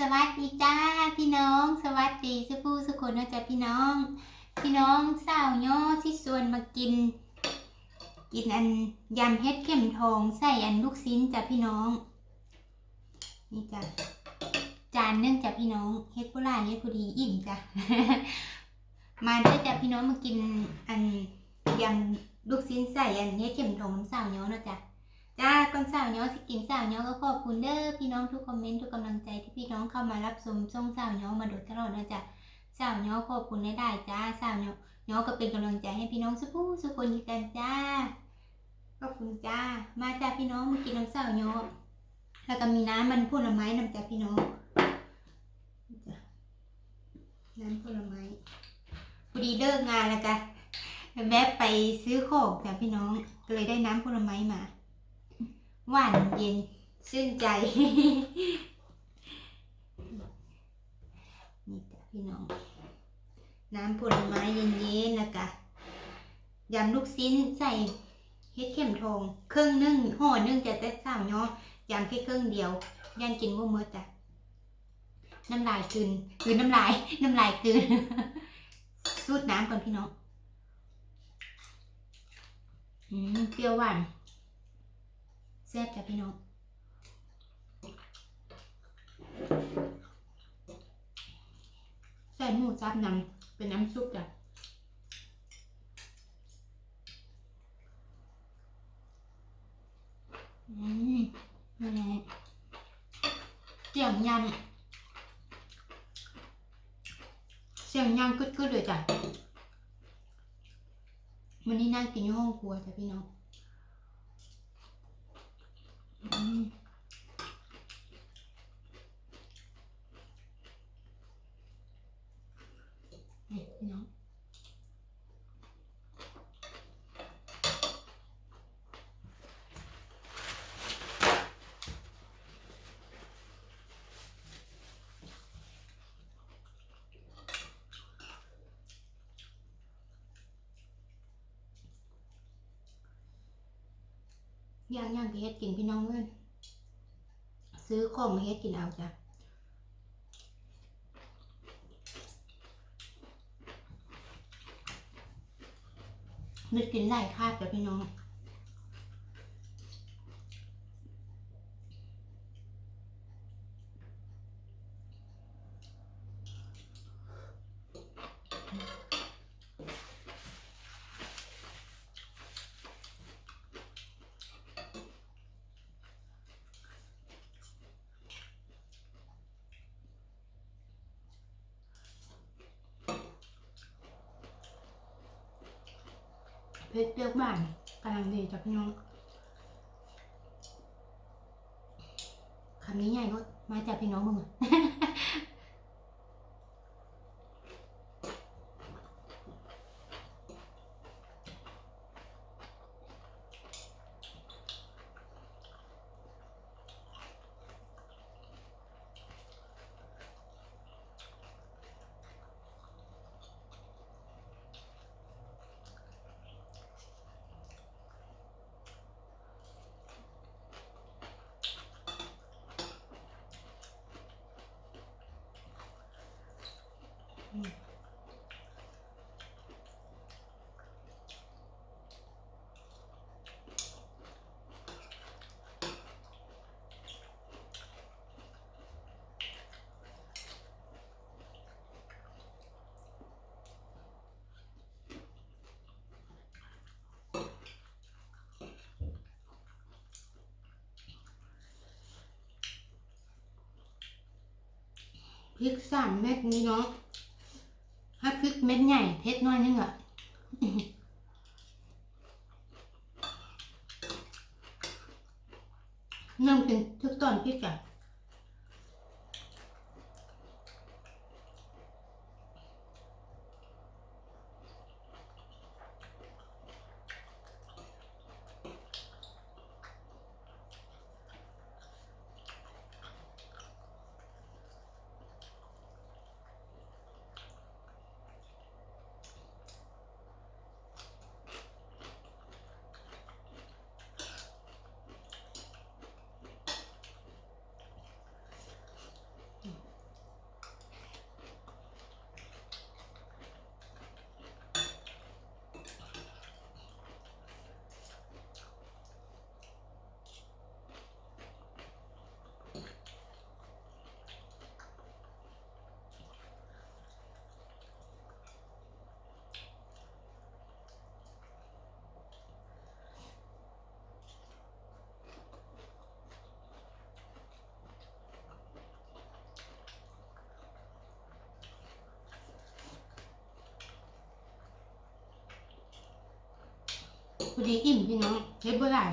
สวัสดีจ้าพี่น้อง สวัสดีสุภูสุคนนะจ๊ะพี่น้อง พี่น้องสาวย่อที่ส่วนมากิน กินอันยำเฮ็ดเข็มทองใส่อันลูกชิ้นจ้ะพี่น้อง นี่จ้ะจานหนึงจ้ะพี่น้องเฮ็ดผู้ล่าเฮ็ดผู้ดีอิ่มจ้ะมาเด้อจ้ะพี่น้องมากินอันยำลูกชิ้นใส่อันเฮ็ดเข็มทองน้ำสาวย่อนะจ๊ะ จ้าก่อนสาวเนาะสิกินสาวเนาะก็ขอบคุณเด้อพี่น้องทุกคอมเมนต์ทุกกำลังใจที่พี่น้องเข้ามารับชมช่องสาวเนาะมาโดยตลอดนะจ๊ะสาวเนาะขอบคุณได้ได้จ้าสาวเนาะเนาะก็เป็นกำลังใจให้พี่น้องสุภูสุคนกันจ้าขอบคุณจ้ามาจ้าพี่น้องมากินน้ำสาวเนาะแล้วก็มีน้ำมันผลไม้นำจ้าพี่น้องน้ำผลไม้พอดีเลิกงานแล้วกันแวะไปซื้อของจ้าพี่น้องก็เลยได้น้ำผลไม้มา หวานเย็นชื่นใจ นี่จ้ะพี่น้อง น้ำผลไม้เย็นๆแล้วก็ยำลูกชิ้นใส่เฮ็ดเข็มทองเครื่องนึ่งห่อนึ่งจะแต่สาวเนาะยำแค่เครื่องเดียวยันกินบ่หมดจ้ะน้ำลายกลืนกลืนน้ำลาย น้ำลายกลืนสูดน้ำก่อนพี่น้องอืมเปรี้ยวหวาน ซ่บจ้ะพี่น้องใส่หมูซับน้ำเป็นน้ำซุปจ้ะอืมนี่ไงเสียงยำเสียงยำกึดๆเลยจ้ะวันนี้นั่งกินอยู่ห้องครัวจ้ะพี่น้อง อืม นี่น้อง ย่างย่างไปเฮ็ดกินพี่น้องเลยซื้อของมาเฮ็ดกินเอาจ้ะนึกกินได้คาบจ้ะพี่น้อง เพชรเปียวหวานกำลังดีจับพี่น้องคำนี้ใหญ่ก็มาจากพี่น้องมึงอะ พริกสามเม็ดนี้เนาะ ริกเม็ดใหญ่เผ็ดน้อยนึงอะนั่งเป็นทุกตอนพริกอะ พอดีอิ่มพี่น้องเฮ็ดบ่ได้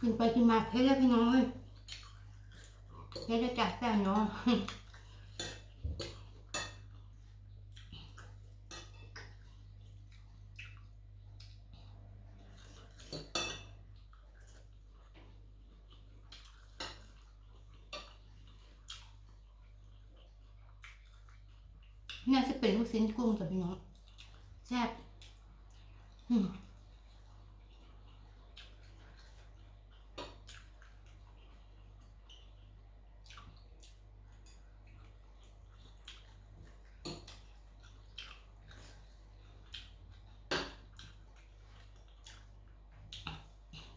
กินไปกินมาเฮ็ดแล้วพี่น้องเอ้ยเฮ็ดแล้วจัดแซ่บเนาะน่าจะเป็นลูกชิ้นกุ้งจ้ะพี่น้องแซ่บอืม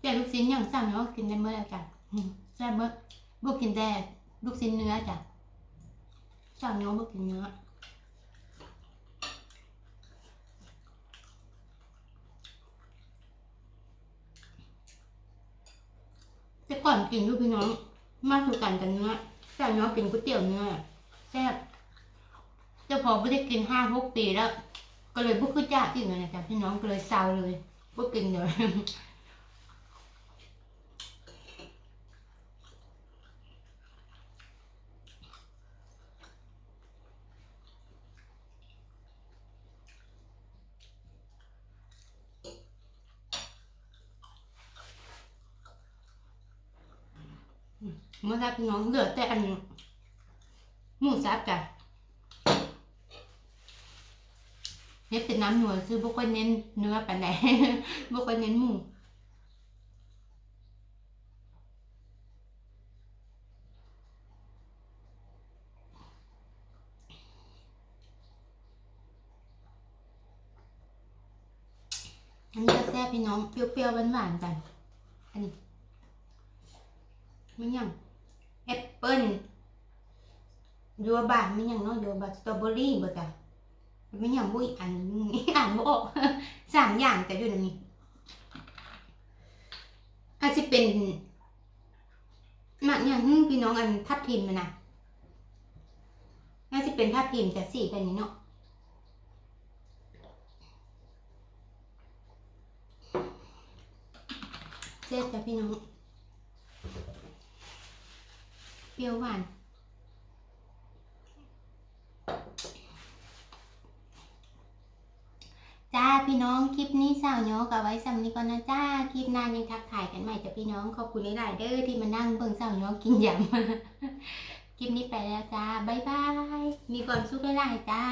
แต่ลูกชิ้นอย่างสั่งเนาะกินได้เมื่อไรจ้ะแซ่บเมื่อบ่กินแต่ลูกชิ้นเนื้อจ้ะสั่งเนาะบ่กินเนื้อแต่ก่อนกินลูกพี่น้องมาสู่กันกันเนื้อแต่เนื้อกินก๋วยเตี๋ยวเนื้อแซ่บแต่พอไม่ได้กินห้าหกปีแล้ว ก็เลยบุกขึ้นจ้ากินเลยนะจ๊ะพี่น้องก็เลยเซาเลยบุกกินเลย เมื่อไรพี่น้องเหลือแต่อันหมูสับจ้ะเน็ตเป็นน้ำหนวลซื้อบุกค่อยเน้นเนื้อปานไหนบุกค่อยเน้นหมูอันนี้ก็แซ่บพี่น้องเปรี้ยวๆหวานๆกัน อันนี้ มันยังแอปเปิ้ลยัวบานมันยังเนาะยัวบานสตรอเบอรี่บ่จ้ะมันยังบุ้ยอันนึงอ่านบ่ออกสามอย่างแต่อยู่ในนี้อาจจะเป็นหมักอย่างหนึงพี่น้องอันทับทิมมันนะน่าจะเป็นทับทิมแต่สีแบบนี้เนาะเจ๊จ้ะพี่น้อง เปรี้ยวหวานจ้าพี่น้องคลิปนี้สาวโยกับไว้สำนี้ก่อนนะจ้าคลิปหน้ายังทักถ่ายกันใหม่จ้ะพี่น้องขอบคุณหลายๆเด้อที่มานั่งเบิ่งสาวโยกินยำคลิปนี้ไปแล้วจ้าบ๊ายบายมีความสุขหลายๆจ้า